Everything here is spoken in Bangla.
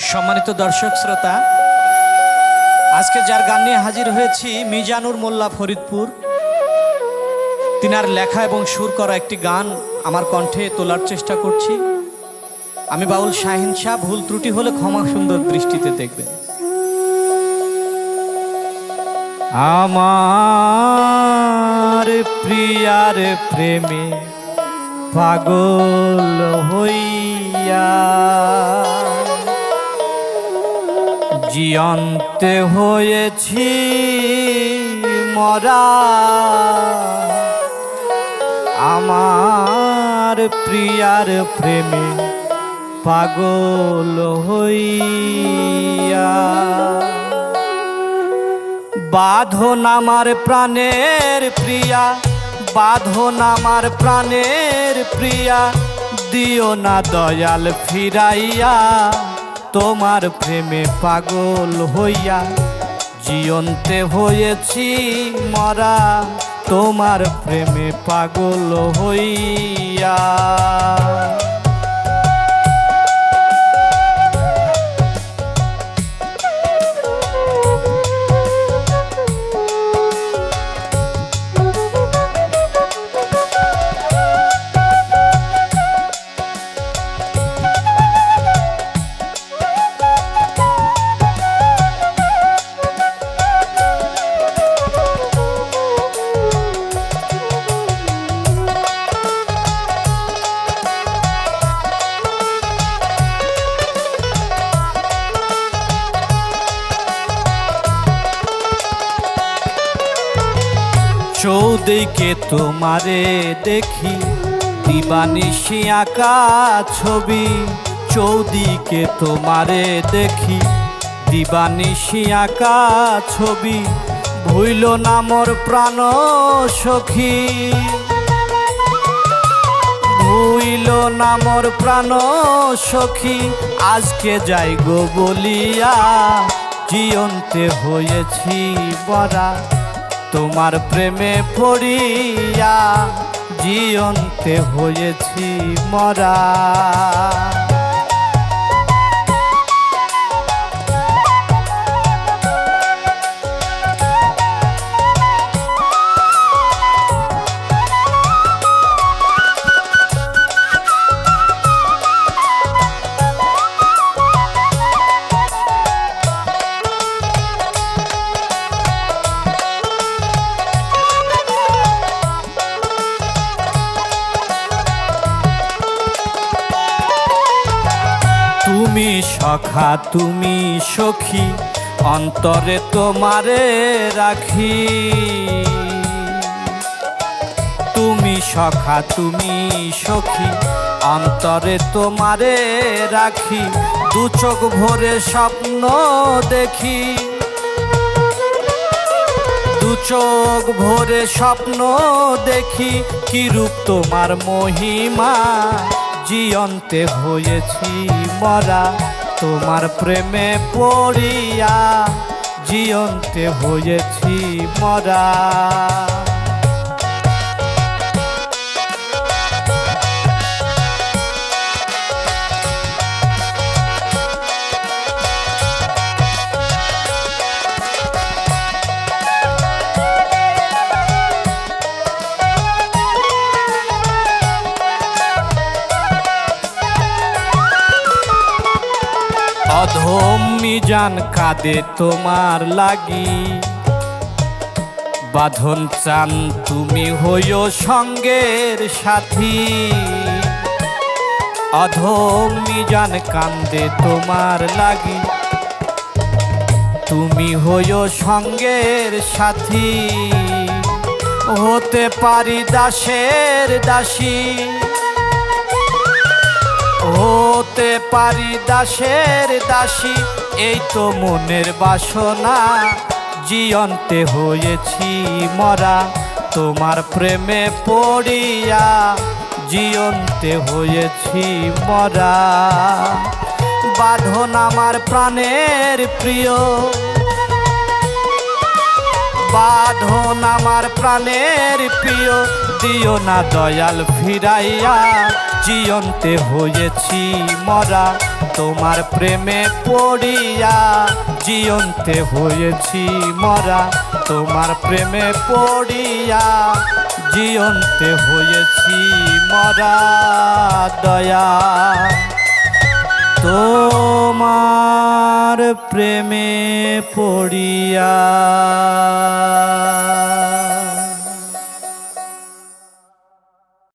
সম্মানিত দর্শক, শ্রোতা, আজকে যার গান নিয়ে হাজির হয়েছি, মিজানুর মোল্লা ফরিদপুর। তিনার লেখা এবং সুর করা একটি গান আমার কণ্ঠে তোলার চেষ্টা করছি। আমি বাউল শাহিন শাহ ভুল ত্রুটি হলে ক্ষমা সুন্দর দৃষ্টিতে দেখবেন। আমার প্রিয়ার প্রেমে পাগল হইয়া জিয়ন্তে হয়েছি মরা। আমার প্রিয়ার প্রেমে পাগল হইয়া। বাঁধন আমার প্রাণের প্রিয়া, বাঁধন আমার প্রাণের প্রিয়া, দিও না দয়াল ফিরাইয়া। তোমার প্রেমে পাগল হইয়া জিয়ন্তে হয়েছি মরা তোমার প্রেমে পাগল হইয়া। চৌদিকে তোমারে দেখি, দিবানিশি আঁকা ছবি। চৌদিকে তোমারে দেখি, দিবানিশি আঁকা ছবি। ভুইল নামর প্রাণ সখী। ভুইল নামর প্রাণ সখী, আজকে যাই গো বলিয়া জিয়ন্তে হয়েছি বরা তোমার প্রেমে পড়িয়া জিয়ন্তে হয়েছি মরা। সখা তুমি সখী, অন্তরে তোমারে রাখি। তুমি সখা, তুমি সখী, অন্তরে তোমারে রাখি। দু চোখ ভরে স্বপ্ন দেখি। দু চোখ ভরে স্বপ্ন দেখি কি রূপ তোমার মহিমা, জিয়ন্তে হয়েছি মরা। তোমার প্রেমে পড়িয়া জিয়ন্তে হয়েছি মরা। অধম মিজান কাঁদে তোমার লাগি। বাঁধন চান তুমি হইও সঙ্গের সাথী। অধম মিজান কান্দে তোমার লাগি। তুমি হইও সঙ্গের সাথী। হতে পারি দাসের দাসী। হতে পারি দাসের দাসী, এই তো মনের বাসনা। জিয়ন্তে হয়েছি মরা, তোমার প্রেমে পড়িয়া জিয়ন্তে হয়েছি মরা। বাঁধন আমার প্রাণের প্রিয়। বাঁধন আমার প্রাণের প্রিয়। দিও না দয়াল ফিরাইয়া জিয়ন্তে হয়েছি মরা, তোমার প্রেমে পড়িয়া জিয়ন্তে হয়েছি মরা, তোমার প্রেমে পড়িয়া জিয়ন্তে হয়েছি মরা, দয়া। তোমার প্রেমে পড়িয়া